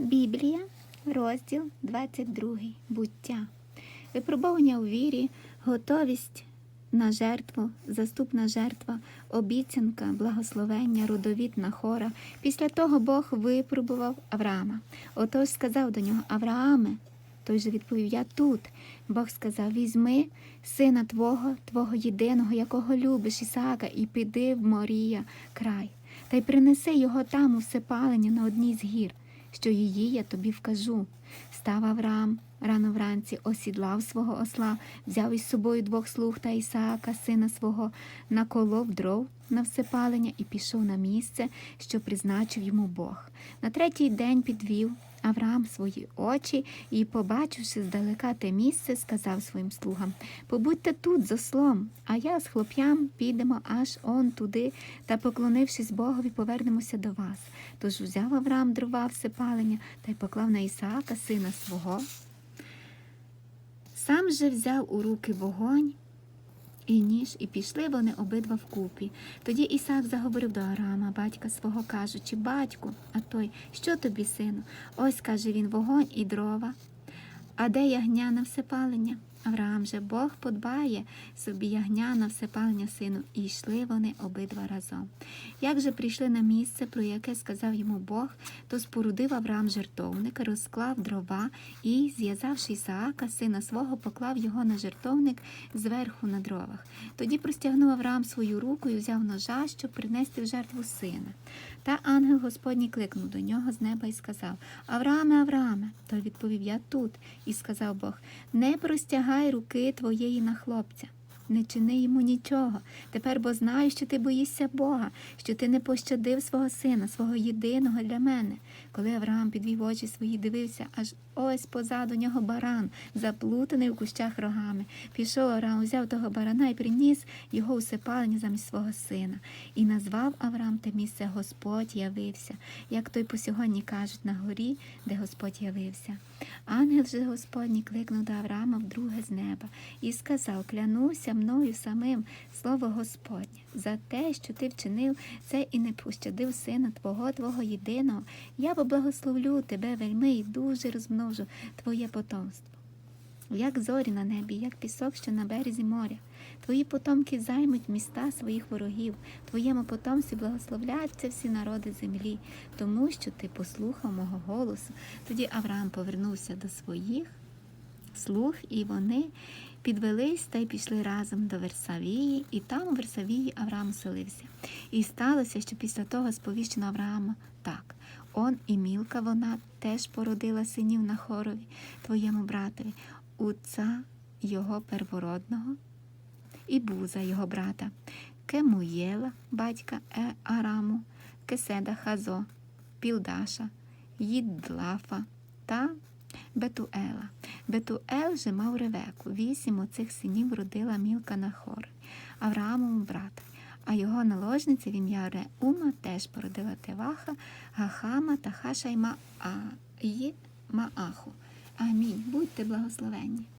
Біблія, розділ 22. Буття. Випробування у вірі, готовість на жертву, заступна жертва, обіцянка, благословення, родовід Нахора. Після того Бог випробував Авраама. Отож сказав до нього Аврааме. Той же відповів: Я тут. Бог сказав: Візьми сина твого, твого єдиного, якого любиш, Ісаака, і піди в Морія край, та й принеси його там у всепалення на одній з гір, що її я тобі вкажу. Став Авраам рано вранці, осідлав свого осла, взяв із собою двох слуг та Ісаака, сина свого, наколов дров на всепалення і пішов на місце, що призначив йому Бог. На третій день підвів Авраам свої очі і, побачивши здалека те місце, сказав своїм слугам: Побудьте тут з ослом, а я з хлоп'ям підемо аж он туди та, поклонившись Богові, повернемося до вас. Тож взяв Авраам дрова всепалення та й поклав на Ісаака, сина свого. Сам же взяв у руки вогонь і ніж, і пішли вони обидва вкупі. Тоді Ісаак заговорив до Арама, батька свого, кажучи, батьку, а той, що тобі, сину? Ось, каже він, вогонь і дрова. А де ягня на всепалення? Авраам же Бог подбає собі ягня на всепалення сину, і йшли вони обидва разом. Як же прийшли на місце, про яке сказав йому Бог, то спорудив Авраам жертовник, розклав дрова і, зв'язавши Ісаака, сина свого, поклав його на жертовник зверху на дровах. Тоді простягнув Авраам свою руку і взяв ножа, щоб принести в жертву сина. Та ангел Господній кликнув до нього з неба і сказав: Аврааме, Аврааме. Той відповів: Я тут. І сказав Бог: Не простягай руки твоєї на хлопця. Не чини йому нічого. Тепер бо знаю, що ти боїшся Бога, що ти не пощадив свого сина, свого єдиного для мене. Коли Авраам підвів очі свої, дивився, аж ось позаду нього баран, заплутаний у кущах рогами. Пішов Авраам, взяв того барана і приніс його усипалення замість свого сина. І назвав Авраам те місце Господь явився, як той по сьогодні кажуть на горі, де Господь явився. Ангел же Господній кликнув до Авраама вдруге з неба і сказав: Клянуся мною самим, слово Господнє, за те, що ти вчинив це і не пощадив сина твого, твого єдиного, я поблагословлю тебе вельми і дуже розмножу твоє потомство. Як зорі на небі, як пісок, що на березі моря. Твої потомки займуть міста своїх ворогів, твоєму потомстві благословляться всі народи землі, тому що ти послухав мого голосу. Тоді Авраам повернувся до своїх слуг, і вони підвелись та й пішли разом до Версавії, і там у Версавії Авраам селився. І сталося, що після того сповіщено Авраама так. Он і Мілка вона теж породила синів на хорові, твоєму братові, Уца його первородного, і Буза його брата, Кемуєла, батька Е Араму, Кеседа Хазо, Пілдаша, Їдлафа та Бетуела. Бетуел же мав ревеку. Вісім оцих синів родила Мілка на хор, Авраамову брата. А його наложниця в ім'я Реума теж породила Теваха, Гахама та Хашайма Мааху. Амінь. Будьте благословенні.